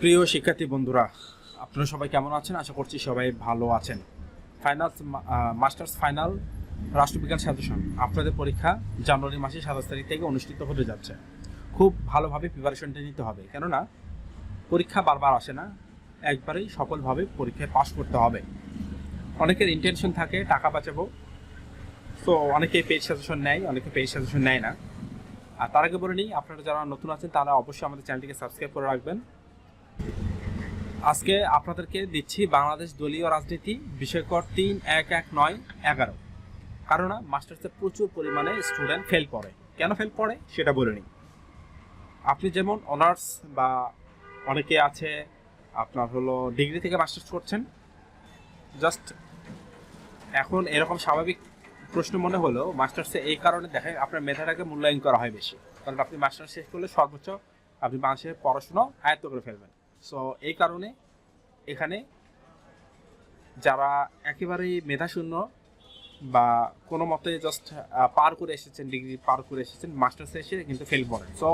প্রিয় শিক্ষার্থী বন্ধুরা, আপনারা সবাই কেমন আছেন? আশা করছি সবাই ভালো আছেন। ফাইনাল মাস্টার্স ফাইনাল রাষ্ট্রবিজ্ঞান সাজেশন আপনাদের পরীক্ষা জানুয়ারি মাসে সাতাশ তারিখ থেকে অনুষ্ঠিত হতে যাচ্ছে। খুব ভালোভাবে প্রিপারেশনটা নিতে হবে। কেননা, পরীক্ষা বারবার আসে না। একবারেই সফলভাবে পরীক্ষায় পাশ করতে হবে। অনেকের ইন্টেনশন থাকে, টাকা বাঁচাবো। তো অনেকে পেজ সাজেশন নেয়, অনেকে পেজ সাজেশন নেয় না। আর তার আগে বলে নিই, আপনারা যারা নতুন আছেন, তারা অবশ্যই আমাদের চ্যানেলটিকে সাবস্ক্রাইব করে রাখবেন। আজকে আপনাদেরকে দিচ্ছি বাংলাদেশ দলীয় রাজনীতি, বিষয়কর তিন, এক এক, নয়, এগারো। কারণ মাস্টার্সে প্রচুর পরিমাণে স্টুডেন্ট ফেল করে। কেন ফেল করে? সেটা বলে নিই। আপনি যেমন অনার্স বা অনেকে আছে, আপনার হলো ডিগ্রি থেকে মাস্টার্স করছেন জাস্ট এখন এরকম স্বাভাবিক প্রশ্ন মনে হলো মাস্টার্সে এই কারণে দেখেন আপনার মেধাটাকে মূল্যায়ন করা হয় বেশি। কারণ আপনি মাস্টার্স শেষ করলে সর্বোচ্চ আপনি বাংলাদেশের পড়াশুনো আয়ত্ত করে ফেলবেন। সো এই কারণে এখানে যারা একেবারেই মেধাশূন্য বা কোনো মতে জাস্ট পার করে এসেছেন ডিগ্রি পার করে এসেছেন মাস্টার্স এসে কিন্তু ফেল করেন সো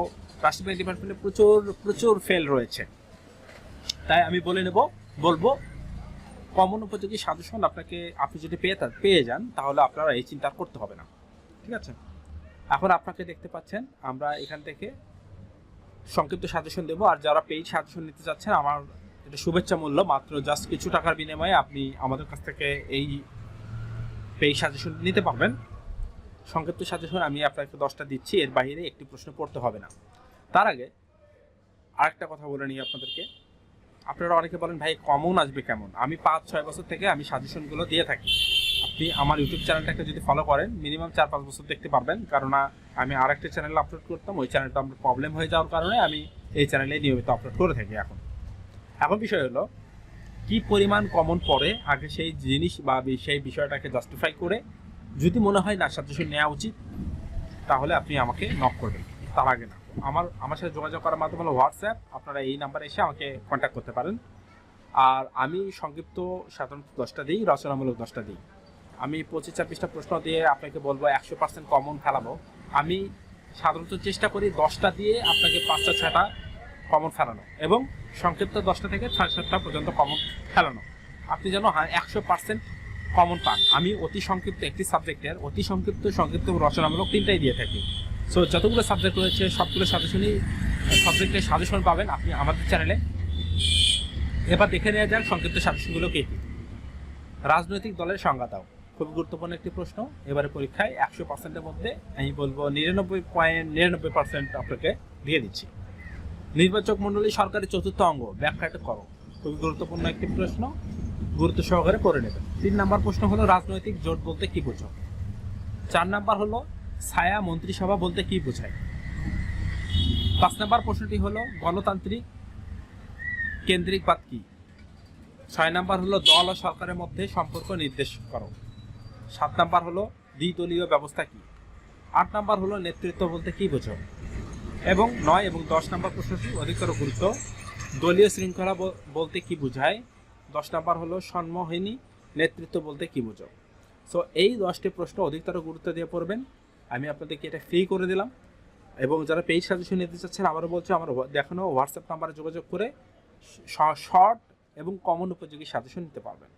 রাষ্ট্রবিজ্ঞান ডিপার্টমেন্টে প্রচুর প্রচুর ফেল রয়েছে। তাই আমি বলে নেব, বলব কমন উপযোগী সাজেশন আপনাকে, আপনি যদি পেয়ে পেয়ে যান, তাহলে আপনারা এই চিন্তা করতে হবে না। ঠিক আছে? এখন আপনাকে দেখতে পাচ্ছেন, আমরা এখান থেকে সংক্ষিপ্ত সাজেশন দেবো। আর যারা পেইড সাজেশন নিতে চাচ্ছেন, আমার এটা শুভেচ্ছা মূল্য, মাত্র জাস্ট কিছু টাকার বিনিময়ে আপনি আমাদের কাছ থেকে এই পেইড সাজেশন নিতে পারবেন। সংক্ষিপ্ত সাজেশন আমি আপনাকে দশটা দিচ্ছি, এর বাইরে একটি প্রশ্ন পড়তে হবে না। তার আগে আরেকটা কথা বলে নিই আপনাদেরকে। আপনারা অনেকে বলেন, ভাই কমন আসবে কেমন? আমি পাঁচ, ছয় বছর থেকে আমি সাজেশনগুলো দিয়ে থাকি। আপনি আমার ইউটিউব চ্যানেলটাকে যদি ফলো করেন মিনিমাম চার পাঁচ বছর দেখতে পারবেন। কারণ আমি আরেকটা চ্যানেল আপলোড করতাম, ওই চ্যানেলটা আমার প্রবলেম হয়ে যাওয়ার কারণে আমি এই চ্যানেলে নিয়মিত আপলোড করে থাকি এখন। এখন বিষয় হলো, কি পরিমাণ কমন পড়ে, আগে সেই জিনিস বা সেই বিষয়টাকে জাস্টিফাই করে যদি মনে হয় না সাজেশন নেওয়া উচিত, তাহলে আপনি আমাকে নক করবেন। তার আগে না। আমার আমার সাথে যোগাযোগ করার মাধ্যমে হলো হোয়াটসঅ্যাপ আপনারা এই নাম্বারে এসে আমাকে কন্ট্যাক্ট করতে পারেন। আর আমি সংক্ষিপ্ত সাধারণত দশটা দিই, রচনামূলক দশটা দিই। আমি পঁচিশ ছাব্বিশটা প্রশ্ন দিয়ে আপনাকে বলব, একশো পার্সেন্ট কমন ফেলাবো। আমি সাধারণত চেষ্টা করি দশটা দিয়ে আপনাকে পাঁচটা ছটা কমন ফেলানো এবং সংক্ষিপ্ত দশটা থেকে ছয় সাতটা পর্যন্ত কমন ফেলানো। আপনি যেন একশো পার্সেন্ট কমন পান। আমি অতি সংক্ষিপ্ত একটি সাবজেক্টের অতি সংক্ষিপ্ত সংক্ষিপ্ত রচনামূলক তিনটাই দিয়ে থাকি। সো যতগুলো সাবজেক্ট রয়েছে, সবগুলো সাজেশনই সাবজেক্টের সাজেশন পাবেন আপনি আমাদের চ্যানেলে এবার দেখে নেওয়া যাক সংক্ষিপ্ত সাজেশনগুলো কে কী। রাজনৈতিক দলের সংজ্ঞা দাও। খুব গুরুত্বপূর্ণ একটি প্রশ্ন। এবারে পরীক্ষায় একশো পার্সেন্টের মধ্যে আমি বলব নিরানব্বই পয়েন্ট নিরানব্বই পার্সেন্ট আপনাকে দিয়ে দিচ্ছি। নির্বাচক মণ্ডলী সরকারের চতুর্থ অঙ্গ, ব্যাখ্যাটা করো। খুবই গুরুত্বপূর্ণ একটি প্রশ্ন, গুরুত্ব সহকারে করে নেবেন তিন নাম্বার প্রশ্ন হলো, রাজনৈতিক জোট বলতে কি বোঝো? চার নাম্বার হলো, ছায়া মন্ত্রিসভা বলতে কি বোঝায়? পাঁচ নাম্বার প্রশ্নটি হলো, গণতান্ত্রিক কেন্দ্রিক বাদ কি? ছয় নাম্বার হলো, দল ও সরকারের মধ্যে সম্পর্ক নির্দেশ করো। সাত নাম্বার হলো দ্বিদলীয় ব্যবস্থা কি? আট নাম্বার হলো নেতৃত্ব বলতে কি বোঝো? এবং নয় এবং দশ নাম্বার প্রশ্নটি অধিকতর গুরুত্ব। দলীয় শৃঙ্খলা বলতে কি বোঝায়? দশ নাম্বার হলো সম্মোহিনী নেতৃত্ব বলতে কি বোঝো? সো এই দশটি প্রশ্ন অধিকতর গুরুত্ব দিয়ে পড়বেন। আমি আপনাদেরকে এটা ফ্রি করে দিলাম। এবং যারা পেজ সাজেশন নিতে চাচ্ছেন, আবারও বলছি, আমার দেখানো হোয়াটসঅ্যাপ নাম্বারে যোগাযোগ করে শর্ট এবং কমন উপযোগী সাজেশন নিতে পারবেন।